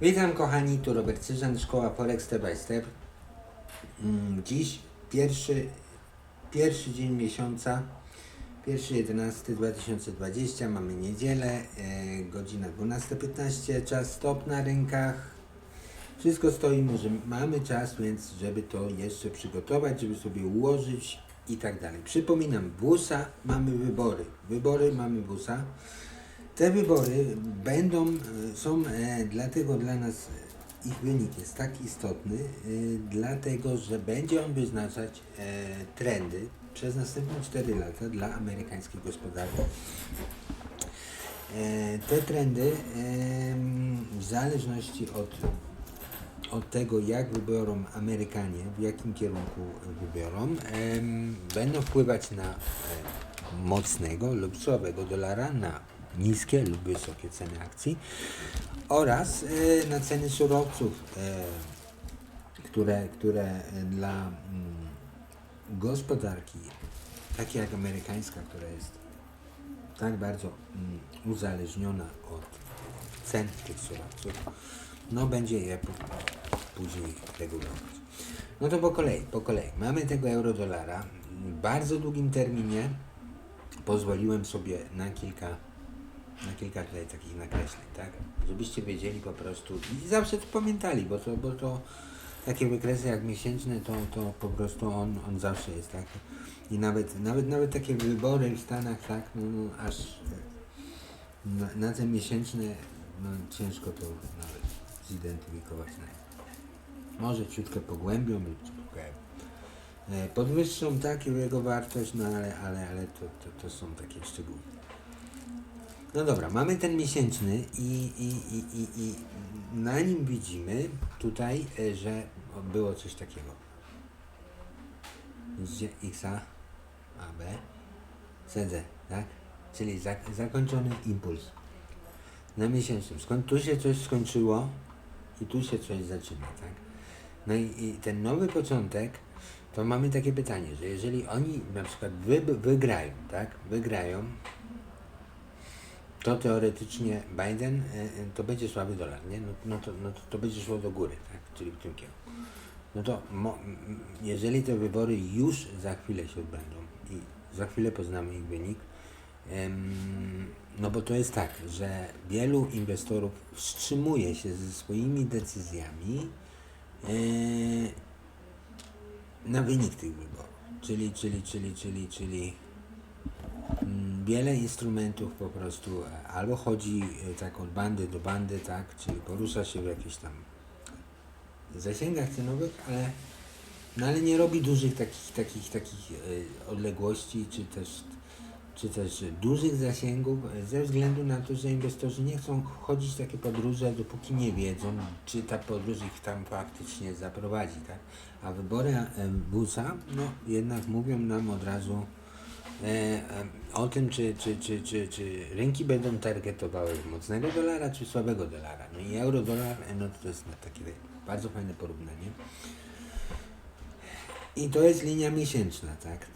Witam kochani, tu Robert Cyżan, Szkoła Forex Step by Step. Mm, Dziś pierwszy, pierwszy dzień miesiąca, 1.11.2020, mamy niedzielę, e, godzina 12.15, czas stop na rynkach. Wszystko stoi, może mamy czas, więc żeby to jeszcze przygotować, żeby sobie ułożyć i tak dalej. Przypominam, WUSA mamy wybory. Wybory mamy WUSA. Te wybory będą, są e, dlatego dla nas ich wynik jest tak istotny, e, dlatego że będzie on wyznaczać e, trendy przez następne 4 lata dla amerykańskiej gospodarki. Te trendy w zależności od, od tego, jak wybiorą Amerykanie, w jakim kierunku wybiorą, będą wpływać na mocnego lub słabego dolara, na niskie lub wysokie ceny akcji oraz e, na ceny surowców, e, które, które e, dla mm, gospodarki, takiej jak amerykańska, która jest tak bardzo mm, uzależniona od cen tych surowców, no będzie je później regulować. No to po kolei, po kolei. Mamy tego euro-dolara w bardzo długim terminie. Pozwoliłem sobie na kilka, na kilka tutaj takich nakreśleń, tak? Żebyście wiedzieli po prostu i zawsze to pamiętali, bo to, bo to takie wykresy jak miesięczne, to, to po prostu on, on zawsze jest tak. I nawet, nawet, nawet takie wybory w Stanach, tak, no, no aż na, na te miesięczne, no ciężko to nawet zidentyfikować. Może ciutkę pogłębią lub e, podwyższą tak jego wartość, no ale, ale, ale to, to, to są takie szczegóły. No dobra, mamy ten miesięczny i, i, i, i, i na nim widzimy tutaj, e, że było coś takiego. Widzicie? XA, AB, CD, tak? Czyli zak- zakończony impuls na miesięcznym. Skąd tu się coś skończyło i tu się coś zaczyna, tak? No i, i ten nowy początek, to mamy takie pytanie, że jeżeli oni na przykład wy, wygrają, tak? Wygrają, to teoretycznie Biden e, e, to będzie słaby dolar, nie? No, no, to, no to, to będzie szło do góry, tak? Czyli w tym kierunku. No to mo, jeżeli te wybory już za chwilę się odbędą i za chwilę poznamy ich wynik, no bo to jest tak, że wielu inwestorów wstrzymuje się ze swoimi decyzjami e, na wynik tych wyborów. Czyli, czyli, czyli, czyli, czyli wiele instrumentów po prostu e, albo chodzi e, tak od bandy do bandy, tak, czyli porusza się w jakichś tam zasięgach cenowych, ale, no ale nie robi dużych takich, takich, takich e, odległości, czy też, czy też dużych zasięgów, ze względu na to, że inwestorzy nie chcą chodzić w takie podróże, dopóki nie wiedzą, czy ta podróż ich tam faktycznie zaprowadzi, tak? A wybory BUSA, no jednak mówią nam od razu o tym, czy, czy, czy, czy, czy rynki będą targetowały mocnego dolara, czy słabego dolara. No i euro-dolar, e, no to jest takie bardzo fajne porównanie. I to jest linia miesięczna, tak?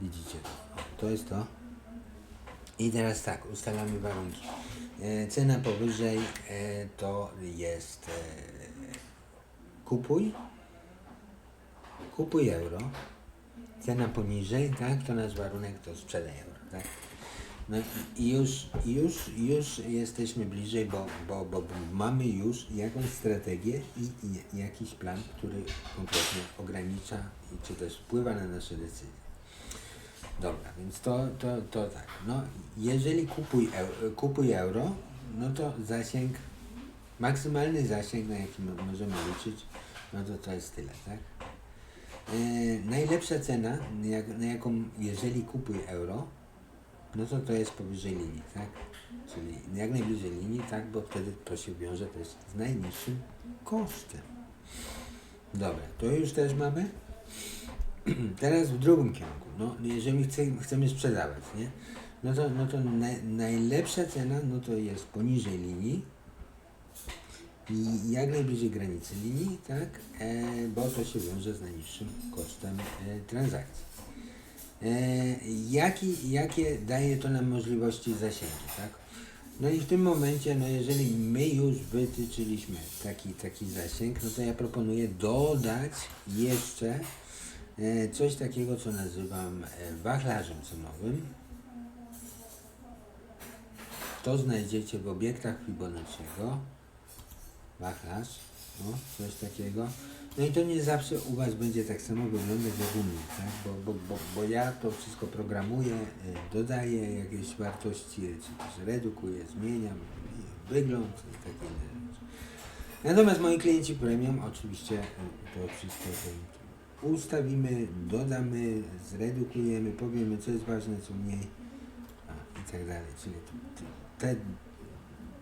Widzicie to. To jest to. I teraz tak, ustalamy warunki. E, cena powyżej e, to jest e, kupuj, kupuj euro, cena poniżej, tak, to nasz warunek to sprzedaj euro, tak. No i- już, już, już jesteśmy bliżej, bo, bo, bo mamy już jakąś strategię i, i jakiś plan, który konkretnie ogranicza czy też wpływa na nasze decyzje. Dobra, więc to, to, to tak. No, jeżeli kupuj, eu, kupuj euro, no to zasięg, maksymalny zasięg, na jaki mo- możemy liczyć, no to to jest tyle, tak? E, najlepsza cena, jak, na jaką, jeżeli kupuj euro, no to to jest powyżej linii, tak? Czyli jak najbliżej linii, tak, bo wtedy to się wiąże też z najniższym kosztem. Dobra, to już też mamy. Teraz w drugim kierunku. No, jeżeli chce, chcemy sprzedawać, nie? No to, no to naj, najlepsza cena, no to jest poniżej linii i jak najbliżej granicy linii, tak? E, bo to się wiąże z najniższym kosztem e, transakcji. E, jaki, jakie daje to nam możliwości zasięgu, tak? No i w tym momencie, no jeżeli my już wytyczyliśmy taki, taki zasięg, no to ja proponuję dodać jeszcze coś takiego, co nazywam wachlarzem cenowym. To znajdziecie w obiektach Fibonacciego. Wachlarz, no, coś takiego. No i to nie zawsze u Was będzie tak samo wyglądać jak u mnie, tak? bo, bo, bo, bo ja to wszystko programuję, y, dodaję jakieś wartości, czy też redukuję, zmieniam wygląd i takie inne rzeczy. Natomiast moi klienci premium oczywiście y, to wszystko y, ustawimy, dodamy, zredukujemy, powiemy co jest ważne, co mniej a, i tak dalej. Czyli te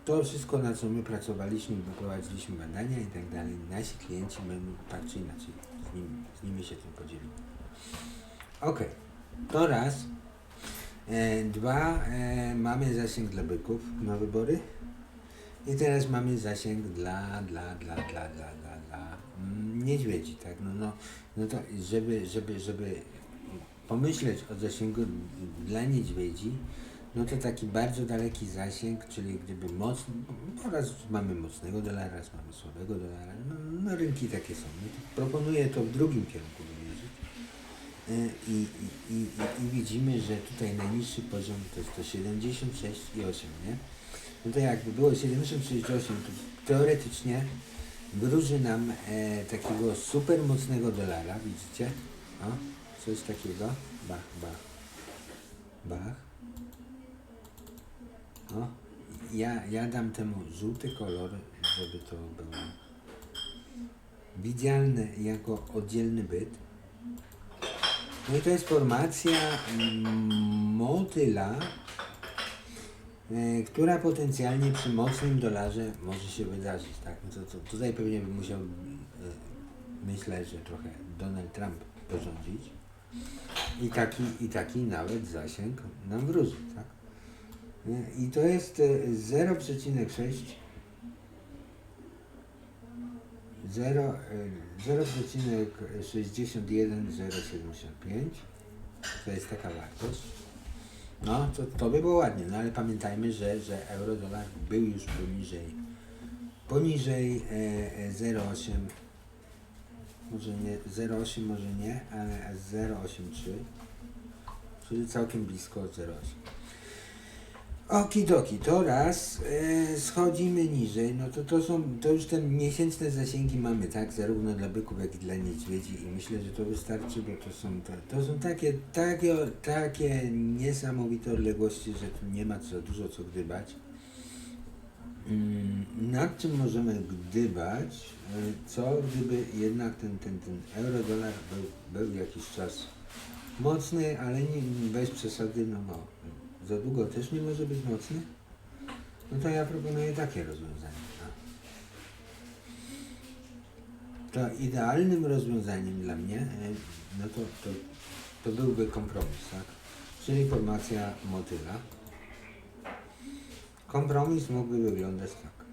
to wszystko, na co my pracowaliśmy, wyprowadziliśmy badania i tak dalej, nasi klienci będą tak czy inaczej z nimi, z nimi się tym podzielimy. Ok, to raz. E, dwa, e, mamy zasięg dla byków na wybory. I teraz mamy zasięg dla, dla, dla, dla, dla, dla, dla mm, niedźwiedzi, tak? No, no, no to żeby, żeby, żeby pomyśleć o zasięgu dla niedźwiedzi, no to taki bardzo daleki zasięg, czyli gdyby mocny, bo raz mamy mocnego dolara, raz mamy słabego dolara, no, no rynki takie są. No to proponuję to w drugim kierunku wymierzyć. Y, I, i, i, i, I widzimy, że tutaj najniższy poziom to jest to 76,8, nie? No to jakby było 76,8, to teoretycznie wróży nam e, takiego super mocnego dolara, widzicie? O, coś takiego. Bach, bach, bach. O, ja, ja dam temu żółty kolor, żeby to było widzialne jako oddzielny byt. No i to jest formacja mm, motyla, e, która potencjalnie przy mocnym dolarze może się wydarzyć. Tak? No to, to tutaj pewnie bym musiał, e, myślę, że trochę Donald Trump porządzić. I taki, I taki nawet zasięg nam wróży. Tak? I to jest e, 0,6 0, e, 0,61075 to jest taka wartość. No, to, to by było ładnie, no ale pamiętajmy, że, że euro-dolar był już poniżej poniżej e, e, 0,8 może nie 0,8 może nie, ale 0,83 czyli całkiem blisko 0,8 Okidoki, to raz, e, schodzimy niżej, no to to są, to już te miesięczne zasięgi mamy, tak, zarówno dla byków, jak i dla niedźwiedzi. I myślę, że to wystarczy, bo to są, to, to są takie, takie, takie niesamowite odległości, że tu nie ma za dużo co gdybać. Mm, Nad czym możemy gdybać, e, co gdyby jednak ten, ten, ten euro-dolar był, był jakiś czas mocny, ale nie, bez przesady, no, no za długo też nie może być mocny? No to ja proponuję takie rozwiązanie. No. To idealnym rozwiązaniem dla mnie, e, no to, to, to byłby kompromis, tak? Czyli formacja motyla. Kompromis mógłby wyglądać tak.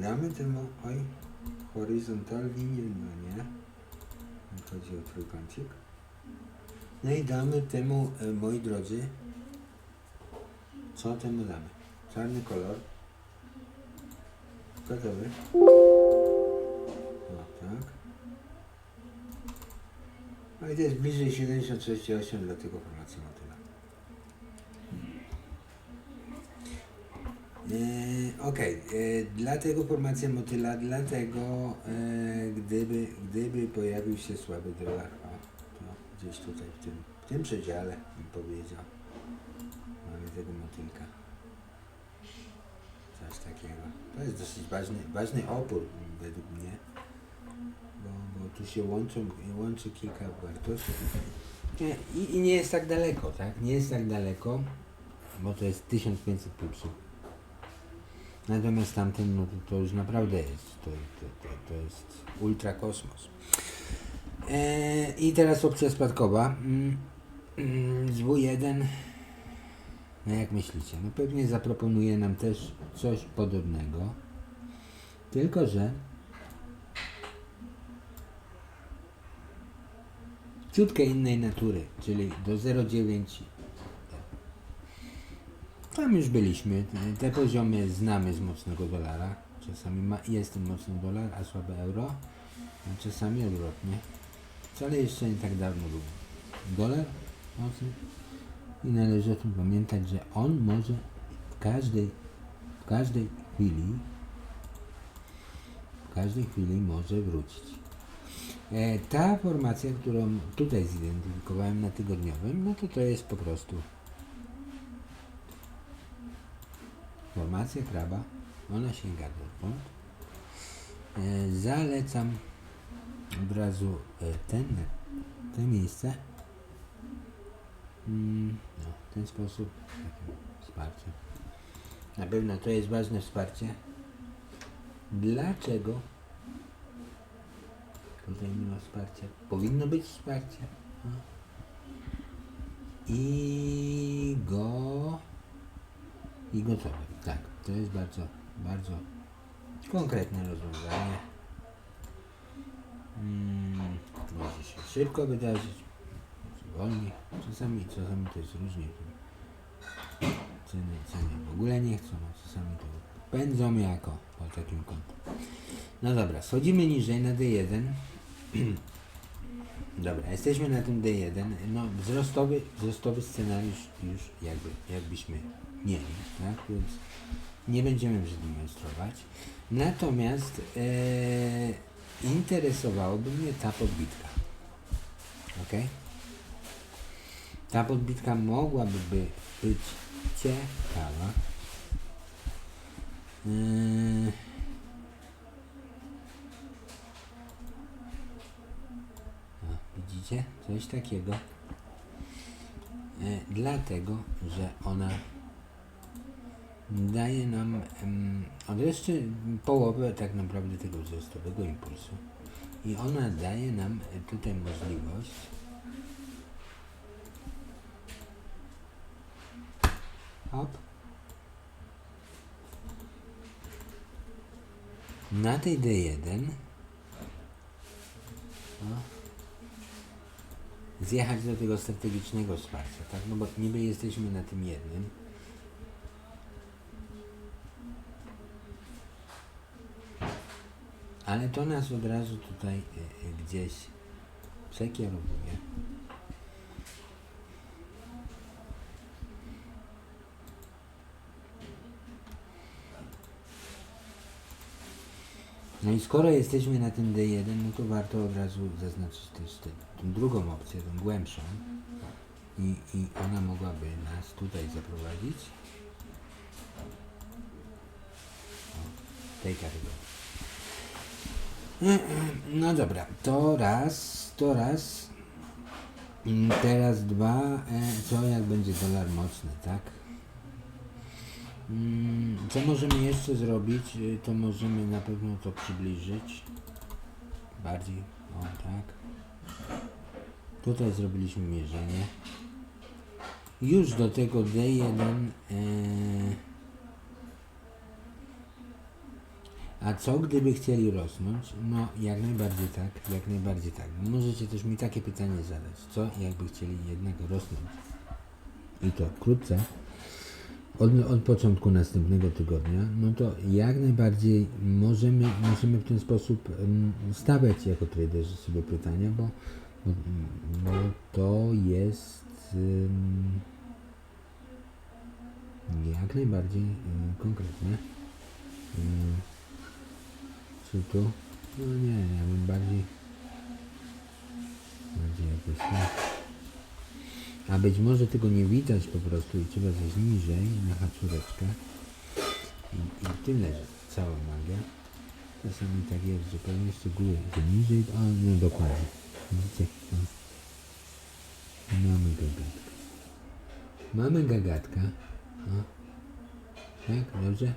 Damy temu, oj, horyzontal linię, no nie. Chodzi o trójkącik. No i damy temu, e, moi drodzy, co temu damy? Czarny kolor. Gotowy. O, tak. No i to jest bliżej 76,8 dla tego formacji motyla. E, ok, e, dlatego formacja motyla, dlatego e, gdyby, gdyby pojawił się słaby dolar, o, to gdzieś tutaj w tym, w tym przedziale bym powiedział, mamy tego motylka. Coś takiego. To jest dosyć ważny, ważny opór według mnie, bo, bo tu się łączą, łączy kilka wartości. I, I nie jest tak daleko, tak? Nie jest tak daleko, bo to jest 1500 pipsów. Natomiast tamten, no to, to już naprawdę jest, to, to, to, to jest ultra kosmos. E, I teraz opcja spadkowa. Mm, mm, z W1, no jak myślicie? No pewnie zaproponuje nam też coś podobnego. Tylko, że ciutkę innej natury, czyli do 0,9. Tam już byliśmy. Te poziomy znamy z mocnego dolara. Czasami ma, jest mocny dolar, a słabe euro. A czasami odwrotnie. Wcale jeszcze nie tak dawno był dolar mocny. I należy o tym pamiętać, że on może w każdej, w każdej chwili w każdej chwili może wrócić. E, ta formacja, którą tutaj zidentyfikowałem na tygodniowym, no to to jest po prostu formacja kraba. Ona sięga dotąd. E, zalecam od razu e, ten, te miejsce. Mm, no, w ten sposób takie wsparcie. Na pewno to jest ważne wsparcie. Dlaczego tutaj nie ma wsparcia? Powinno być wsparcie. No. I go i gotowe. Tak, to jest bardzo, bardzo konkretne rozwiązanie. Mm, może się szybko wydarzyć, wolniej. Czasami, czasami to jest różnie. Ceny, ceny w ogóle nie chcą, a czasami to pędzą jako po takim kątem. No dobra, schodzimy niżej na D1. Dobra, jesteśmy na tym D1. No, wzrostowy, wzrostowy scenariusz już jakby, jakbyśmy mieli, tak? Więc nie będziemy przed nim demonstrować. Natomiast e, interesowałoby mnie ta podbitka. Ok? Ta podbitka mogłaby by być ciekawa. Yy. O, widzicie? Coś takiego. E, dlatego, że ona daje nam od jeszcze połowę tak naprawdę tego wzrostowego impulsu. I ona daje nam tutaj możliwość hop na tej D1 o, zjechać do tego strategicznego wsparcia, tak? No bo niby jesteśmy na tym jednym. Ale to nas od razu tutaj e, e, gdzieś przekierowuje. No i skoro jesteśmy na tym D1, no to warto od razu zaznaczyć też tę tą drugą opcję, tą głębszą. I, I ona mogłaby nas tutaj zaprowadzić. O, tej kategorii. No dobra, to raz, to raz. Mm, Teraz dwa, e, co jak będzie dolar mocny, tak? Mm, Co możemy jeszcze zrobić? Y, To możemy na pewno to przybliżyć. Bardziej, o tak. Tutaj zrobiliśmy mierzenie. Już do tego D1 e, A co gdyby chcieli rosnąć? No jak najbardziej tak, jak najbardziej tak. Możecie też mi takie pytanie zadać. Co jakby chcieli jednak rosnąć? I to wkrótce. Od, od początku następnego tygodnia, no to jak najbardziej możemy, możemy w ten sposób stawiać jako traderzy sobie pytania, bo, bo, bo to jest em, jak najbardziej em, konkretne. Em, czy tu? No nie, ja bym bardziej bardziej jakoś tak. A być może tego nie widać po prostu i trzeba zejść niżej na haczureczkę. I, I w tym leży cała magia. Czasami tak jest, że pewnie jeszcze góry, że niżej, a no dokładnie. Widzicie? No. Mamy gagatkę. Mamy gagatka. O. Tak, dobrze?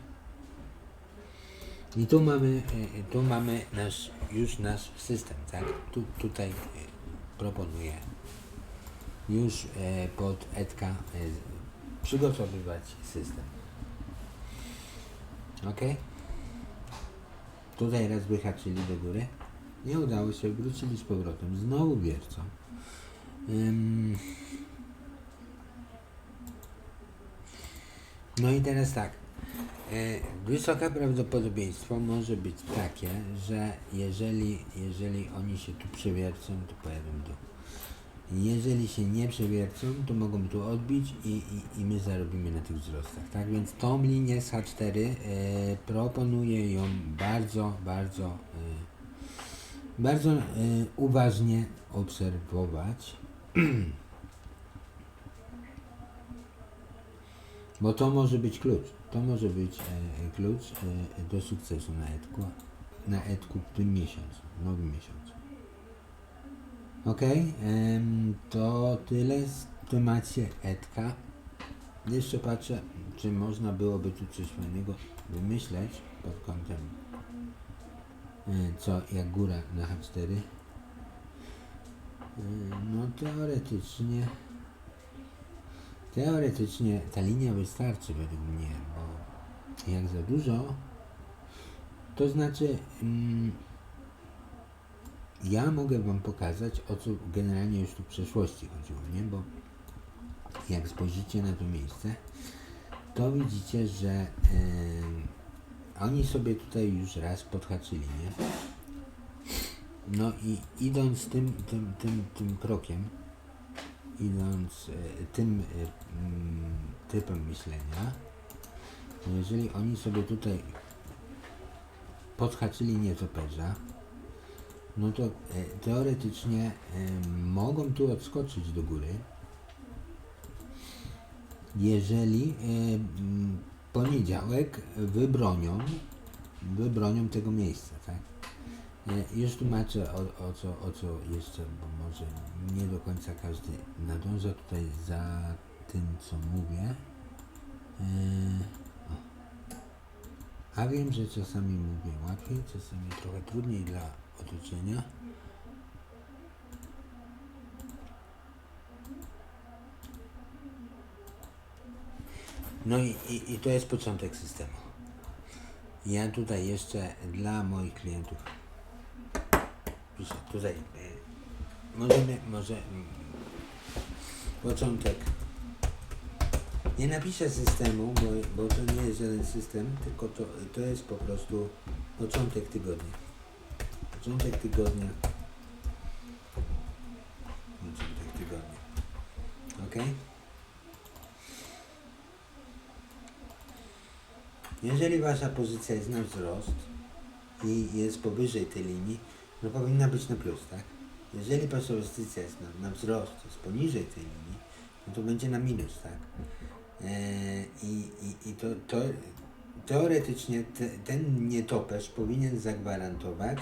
I tu mamy, e, tu mamy nasz, już nasz system, tak? Tu, tutaj e, proponuję już e, pod Edka e, przygotowywać system. Ok? Tutaj raz wyhaczyli do góry. Nie udało się, wrócili z powrotem. Znowu wiercą. No i teraz tak. E, Wysokie prawdopodobieństwo może być takie, że jeżeli, jeżeli oni się tu przewiercą, to pojadą dół. Jeżeli się nie przewiercą, to mogą tu odbić i, i, i my zarobimy na tych wzrostach. Tak więc tą linię z H4 e, proponuję ją bardzo, bardzo, e, bardzo e, uważnie obserwować. Bo to może być klucz. To może być e, klucz e, do sukcesu na etku, na etku w tym miesiącu, w nowym miesiącu. Ok, to tyle z temacie etka. Jeszcze patrzę, czy można byłoby tu coś fajnego wymyśleć pod kątem e, co jak góra na H4. E, no teoretycznie Teoretycznie ta linia wystarczy według mnie, bo jak za dużo, to znaczy mm, ja mogę Wam pokazać, o co generalnie już tu w przeszłości chodziło, nie? Bo jak spojrzycie na to miejsce, to widzicie, że em, oni sobie tutaj już raz podhaczyli, nie? No i idąc tym, tym, tym, tym krokiem, idąc e, tym e, mm, typem myślenia, jeżeli oni sobie tutaj podhaczyli nietoperza, no to e, teoretycznie mogą tu odskoczyć do góry, jeżeli mm, poniedziałek wybronią, wybronią tego miejsca, tak? E, Już tłumaczę o, o, co, o co jeszcze, bo może nie do końca każdy nadąża tutaj za tym, co mówię. E. A wiem, że czasami mówię łatwiej, czasami trochę trudniej dla otoczenia. No i, i, i to jest początek systemu. Ja tutaj jeszcze dla moich klientów piszę tutaj możemy, może mm, początek nie napiszę systemu, bo, bo to nie jest żaden system, tylko to, to jest po prostu początek tygodnia. Początek tygodnia. Początek tygodnia. Ok? Jeżeli wasza pozycja jest na wzrost i jest powyżej tej linii, no powinna być na plus, tak? Jeżeli pozycja jest na, na wzrost, jest poniżej tej linii, no to będzie na minus, tak? E, I, i, i to, to teoretycznie te, ten nietoperz powinien zagwarantować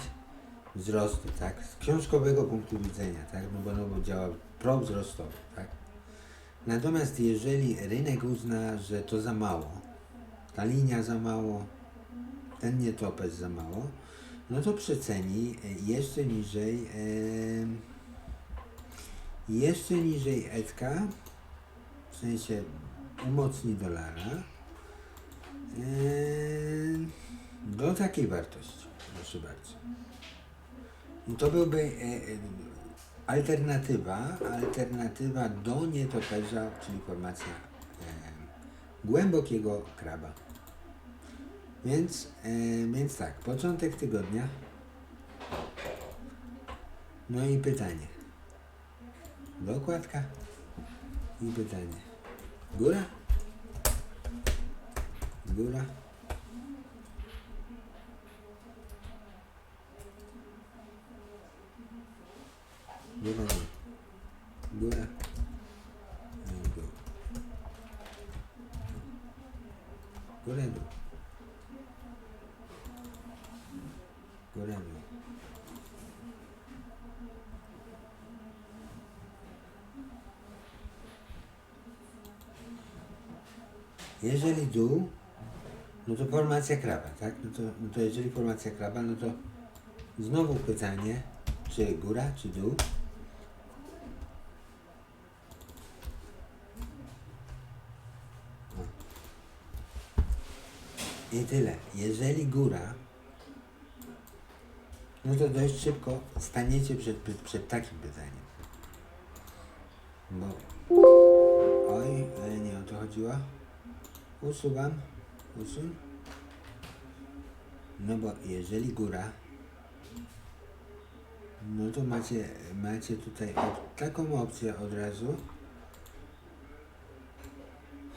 wzrostu, tak? Z książkowego punktu widzenia, tak? No bo, no bo działa prowzrostowo, tak? Natomiast jeżeli rynek uzna, że to za mało, ta linia za mało, ten nietoperz za mało, no to przeceni e, jeszcze niżej, e, jeszcze niżej etka, w sensie umocni dolara, e, do takiej wartości, proszę bardzo. I to byłby alternatywa, alternatywa do nietoperza, czyli formacja głębokiego kraba. Więc, e, więc tak, początek tygodnia. No i pytanie. Dokładka. I pytanie. Góra? Góra? Góra, dół. Góra. No. Góra. Góra, dół. Jeżeli dół, no to formacja kraba, tak? No to, no to jeżeli formacja kraba, no to znowu pytanie, czy góra, czy dół? No. I tyle. Jeżeli góra, no to dość szybko staniecie przed, przed, takim pytaniem. Bo... Oj, ale nie o to chodziło. Usuwam. Usuń. No bo jeżeli góra, no to macie, macie tutaj taką opcję od razu.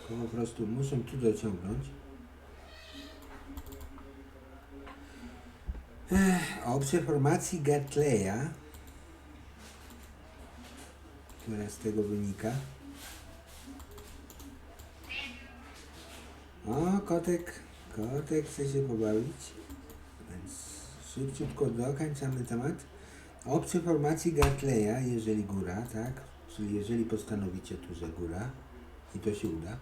Po prostu muszę tu dociągnąć. Ech, opcję formacji Gartleya, która z tego wynika. O, kotek, kotek chce się pobawić, więc szybciutko dokończamy temat. Opcje formacji Gartleya, jeżeli góra, tak? Czyli jeżeli postanowicie tu, że góra i to się uda.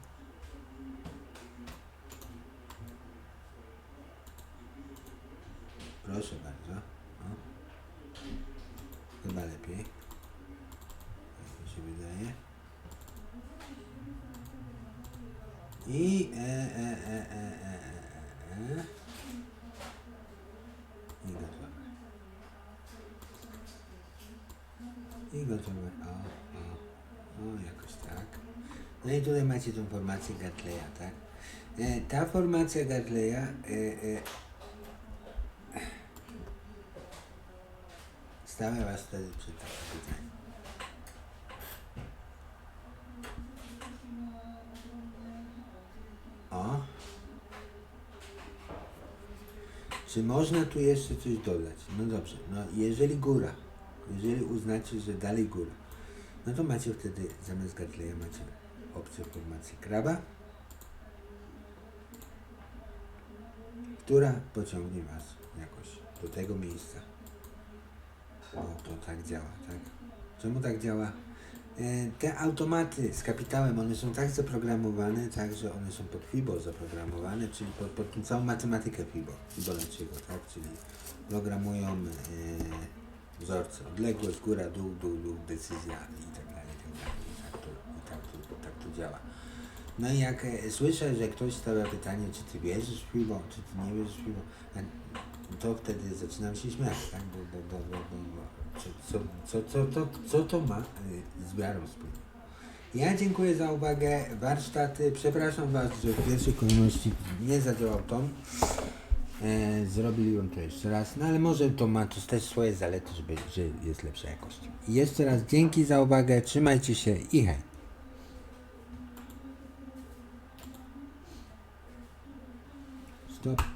Proszę bardzo. O. Chyba lepiej. Jak mi się wydaje. I e, e, e, e, e, e, e. I gotowe. I gotowe. O, o, o, jakoś tak. No i tutaj macie tą formację Gartleya, tak? E, ta formacja Gartleya e, e, stawia was wtedy przed takim pytaniem. O. Czy można tu jeszcze coś dodać? No dobrze, no jeżeli góra, jeżeli uznacie, że dalej góra, no to macie wtedy zamiast Gartleya macie opcję formacji kraba, która pociągnie Was jakoś do tego miejsca. Bo to tak działa, tak? Czemu tak działa? E, Te automaty z kapitałem, one są tak zaprogramowane, tak, że one są pod FIBO zaprogramowane, czyli pod, pod całą matematykę FIBO, Fibonacciego, tak, czyli programują e, wzorce, odległość, góra, dół, dół, dół, decyzja i tak dalej, i tak dalej, tak to, i tak to, tak to działa. No i jak e, słyszę, że ktoś stawia pytanie, czy ty wierzysz w FIBO, czy ty nie wierzysz w FIBO, to wtedy zaczynam się śmiać, tak? Bo, bo, bo, bo, bo, co, co, co, co, co to ma y, z wiarą wspólnego? Ja dziękuję za uwagę. Warsztaty. Przepraszam Was, że w pierwszej kolejności nie zadziałał ton. E, zrobiłem to jeszcze raz, no ale może to ma to też swoje zalety, żeby, że jest lepsza jakość. Jeszcze raz dzięki za uwagę, trzymajcie się i hej. Stop.